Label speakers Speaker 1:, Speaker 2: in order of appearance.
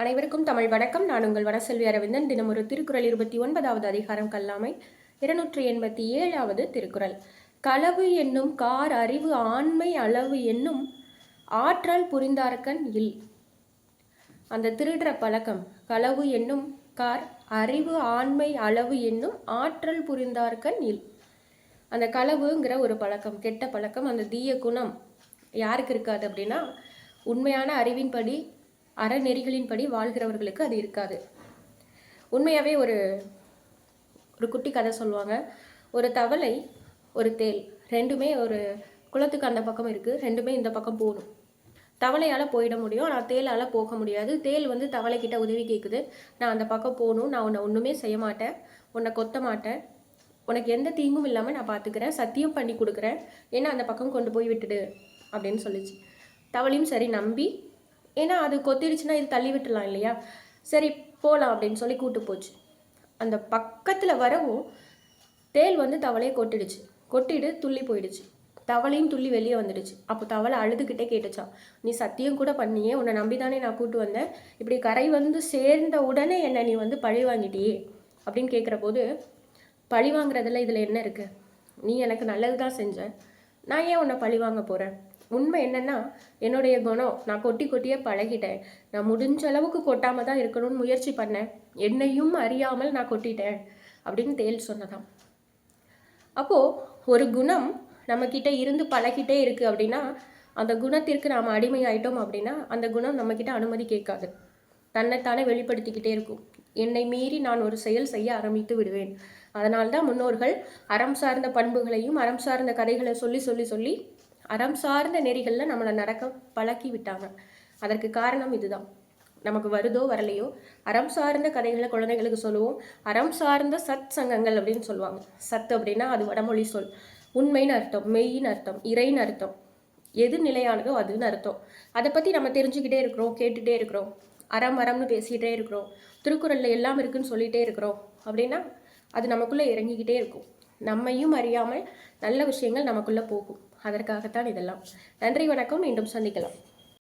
Speaker 1: அனைவருக்கும் தமிழ் வணக்கம். நான் உங்கள் வனசெல்வி அரவிந்தன். தினம் ஒரு திருக்குறள் இருபத்தி ஒன்பதாவது அதிகாரம் கல்லாமை. இருநூற்றி எண்பத்தி ஏழாவது திருக்குறள். களவு என்னும் கார் அறிவு ஆண்மை அளவு என்னும் ஆற்றல் புரிந்தார்க்கன் இல். அந்த திருடுற பழக்கம் களவு என்னும் கார் அறிவு ஆண்மை அளவு என்னும் ஆற்றல் புரிந்தார்க்கன் இல். அந்த களவுங்கிற ஒரு பழக்கம் கெட்ட பழக்கம் அந்த தீய குணம் யாருக்கு இருக்காது அப்படின்னா உண்மையான அறிவின்படி அறநெறிகளின்படி வாழ்கிறவர்களுக்கு அது இருக்காது. உண்மையாகவே ஒரு ஒரு குட்டி கதை சொல்லுவாங்க. ஒரு தவளை ஒரு தேல் ரெண்டுமே ஒரு குளத்துக்கு அந்த பக்கம் இருக்குது ரெண்டுமே இந்த பக்கம் போகணும். தவளையால் போயிட முடியும் ஆனால் தேலால் போக முடியாது. தேல் வந்து தவளைக்கிட்ட உதவி கேட்குது நான் அந்த பக்கம் போகணும் நான் உன்னை ஒன்றுமே செய்ய மாட்டேன் உன்னை கொத்த மாட்டேன். உனக்கு எந்த தீங்கும் இல்லாமல் நான் பார்த்துக்கிறேன் சத்தியம் பண்ணி கொடுக்குறேன். ஏன்னா அந்த பக்கம் கொண்டு போய் விட்டுடு அப்படின்னு சொல்லிச்சு. தவளையும் சரி நம்பி ஏன்னா அது கொத்திடுச்சுன்னா இது தள்ளி விட்டுலாம் இல்லையா? சரி போகலாம் அப்படின்னு சொல்லி கூட்டு போச்சு. அந்த பக்கத்தில் வரவும் தேல் வந்து தவளையை கொட்டிடுச்சு. கொட்டிட்டு துள்ளி போயிடுச்சு. தவளையும் துள்ளி வெளியே வந்துடுச்சு. அப்போ தவளை அழுதுகிட்டே கேட்டுச்சான் நீ சத்தியம் கூட பண்ணியே உன்னை நம்பி தானே நான் கூட்டு வந்தேன். இப்படி கரை வந்து சேர்ந்த உடனே என்னை நீ வந்து பழி வாங்கிட்டியே? அப்படின்னு கேட்குற போது பழி வாங்குறதுல இதில் என்ன இருக்குது நீ எனக்கு நல்லது தான் செஞ்ச. நான் ஏன் உன்னை பழி வாங்க போகிறேன் உண்மை என்னென்னா என்னுடைய குணம் நான் கொட்டி கொட்டியே பழகிட்டேன். நான் முடிஞ்ச அளவுக்கு கொட்டாமல் தான் இருக்கணும்னு முயற்சி பண்ணேன். என்னையும் அறியாமல் நான் கொட்டிட்டேன் அப்படின்னு தேல் சொன்னதாம். அப்போது ஒரு குணம் நம்மக்கிட்ட இருந்து பழகிட்டே இருக்குது அப்படின்னா அந்த குணத்திற்கு நாம் அடிமையாயிட்டோம் அப்படின்னா அந்த குணம் நம்மக்கிட்ட அனுமதி கேட்காது. தன்னைத்தானே வெளிப்படுத்திக்கிட்டே இருக்கும். என்னை மீறி நான் ஒரு செயல் செய்ய ஆரம்பித்து விடுவேன். அதனால்தான் முன்னோர்கள் அறம் சார்ந்த பண்புகளையும் அறம் சார்ந்த கதைகளை சொல்லி சொல்லி சொல்லி அறம் சார்ந்த நெறிகளில் நம்மளை நடக்க பழக்கி விட்டாங்க அதற்கு காரணம் இதுதான். நமக்கு வருதோ வரலையோ அறம் சார்ந்த கதைகளை குழந்தைகளுக்கு சொல்லுவோம். அறம் சார்ந்த சத் சங்கங்கள் அப்படின்னு சொல்லுவாங்க. சத் அப்படின்னா அது வடமொழி சொல். உண்மைன்னு அர்த்தம் மெய்ன்னு அர்த்தம் இறைன்னு அர்த்தம். எது நிலையானதோ அதுன்னு அர்த்தம். அதை பற்றி நம்ம தெரிஞ்சுக்கிட்டே இருக்கிறோம் கேட்டுகிட்டே இருக்கிறோம். அறம் அறம்னு பேசிக்கிட்டே இருக்கிறோம். திருக்குறளில் எல்லாம் இருக்குன்னு சொல்லிகிட்டே இருக்கிறோம். அப்படின்னா அது நமக்குள்ளே இறங்கிக்கிட்டே இருக்கும். நம்மையும் அறியாமல் நல்ல விஷயங்கள் நமக்குள்ளே போகும். அதற்காகத்தான் இதெல்லாம். நன்றி வணக்கம். மீண்டும் சந்திக்கலாம்.